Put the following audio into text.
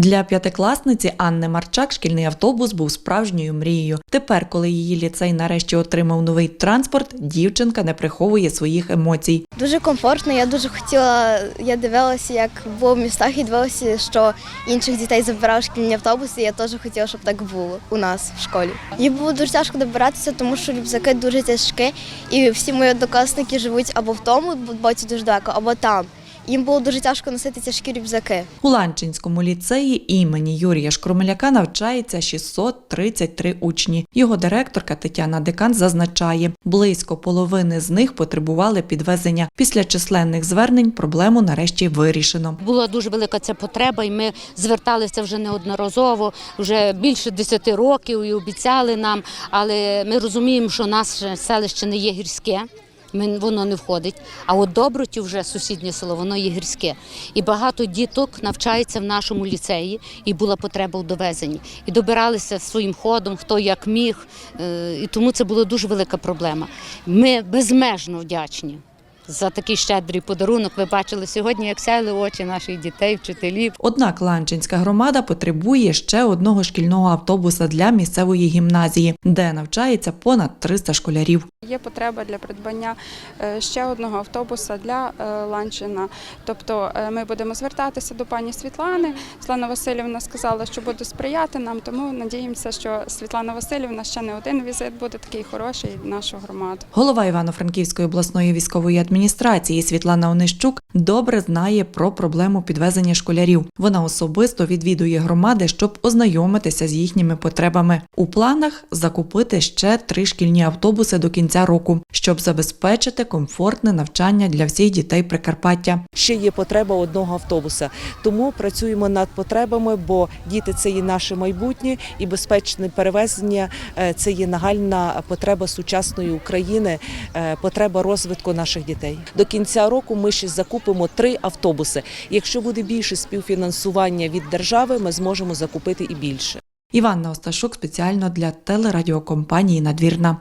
Для п'ятикласниці Анни Марчак шкільний автобус був справжньою мрією. Тепер, коли її ліцей нарешті отримав новий транспорт, дівчинка не приховує своїх емоцій. Дуже комфортно. Я дуже хотіла. Я дивилася, як було в містах, і дивилася, що інших дітей забирав шкільні автобуси. Я теж хотіла, щоб так було у нас в школі. Їй було дуже тяжко добиратися, тому що рюкзаки дуже тяжкі, і всі мої однокласники живуть або в тому боці дуже далеко, або там. Їм було дуже тяжко носити тяжкі рюкзаки. У Ланчинському ліцеї імені Юрія Шкромеляка навчається 633 учні. Його директорка Тетяна Декан зазначає, близько половини з них потребували підвезення. Після численних звернень проблему нарешті вирішено. Була дуже велика ця потреба, і ми зверталися вже неодноразово, вже більше 10 років і обіцяли нам. Але ми розуміємо, що наше селище не є гірське. Воно не входить. А от Добротів вже сусіднє село, воно є гірське. І багато діток навчається в нашому ліцеї, і була потреба у довезенні. І добиралися своїм ходом, хто як міг. Е, І тому це була дуже велика проблема. Ми безмежно вдячні за такий щедрий подарунок. Ви бачили сьогодні, як сяяли очі наших дітей, вчителів. Однак Ланчинська громада потребує ще одного шкільного автобуса для місцевої гімназії, де навчається понад 300 школярів. Є потреба для придбання е, ще одного автобуса для е, Ланчина. Тобто е, ми будемо звертатися до пані Світлани. Світлана Васильівна сказала, що буде сприяти нам, тому надіємося, що Світлана Васильівна ще не один візит буде такий хороший нашу громаду. Голова Івано-Франківської обласної військової адміністрації Світлана Онищук добре знає про проблему підвезення школярів. Вона особисто відвідує громади, щоб ознайомитися з їхніми потребами. У планах закупити ще три шкільні автобуси до кінця року, щоб забезпечити комфортне навчання для всіх дітей Прикарпаття. ще є потреба одного автобуса. Тому працюємо над потребами, бо діти це є наше майбутнє, і безпечне перевезення е, це є нагальна потреба сучасної України, е, потреба розвитку наших дітей. До кінця року ми ще закупимо три автобуси. Якщо буде більше співфінансування від держави, ми зможемо закупити і більше. Іванна Осташук спеціально для телерадіокомпанії Надвірна.